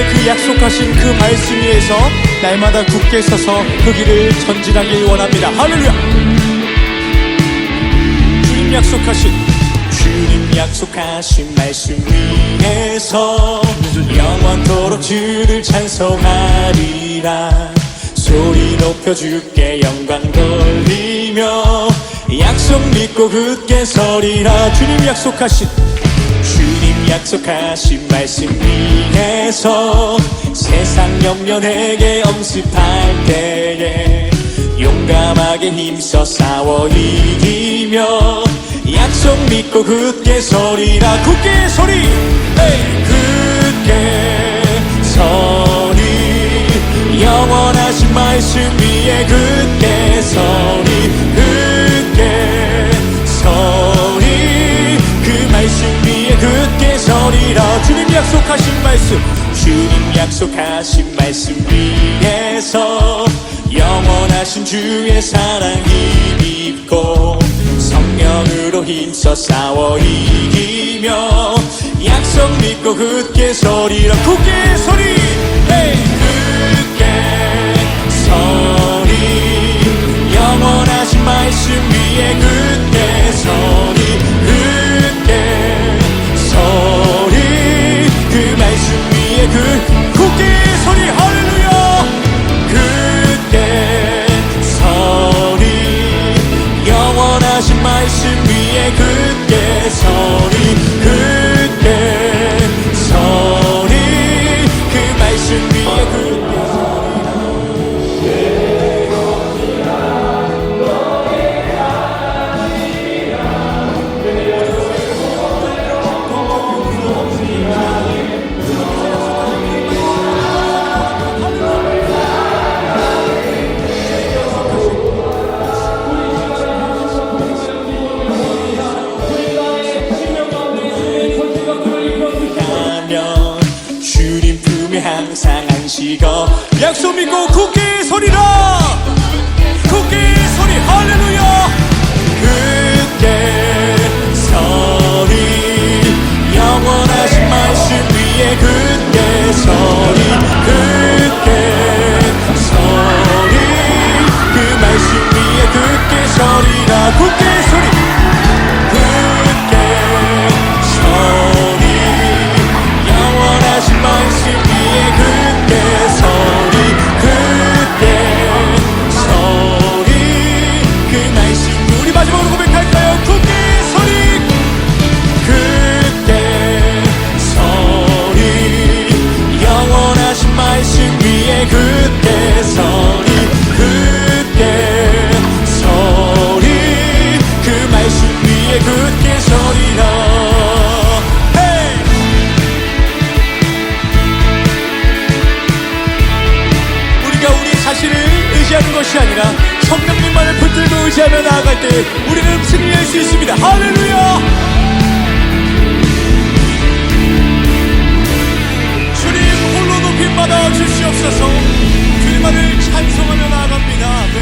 우리에게 그 약속하신 그 말씀 위에서 날마다 굳게 서서 그 길을 전진하길 원합니다. 할렐루야! 주님 약속하신 주님 약속하신 말씀 위에서 영원토록 주를 찬송하리라 소리 높여 주께 영광 돌리며 약속 믿고 굳게 서리라 주님 약속하신 약속하신 말씀 위에서 세상 염려에게 엄습할 때에 용감하게 힘써 싸워 이기며 약속 믿고 굳게 서리라. 굳게 서리! 에이, 굳게 주님 약속하신 말씀 위에서 영원하신 주의 사랑 힘입고 성령으로 힘써 싸워 이기며 약속 믿고 굳게 서리라 굳게 서리 헤 항상 안식어. 약속 믿고 굳게 서리라 것이 아니라 성령님만을 붙들고 의지하며 나아갈 때 우리는 승리할 수 있습니다. 할렐루야! 주님 홀로 높임 받아 주시옵소서 주님만을 찬송하며 나아갑니다.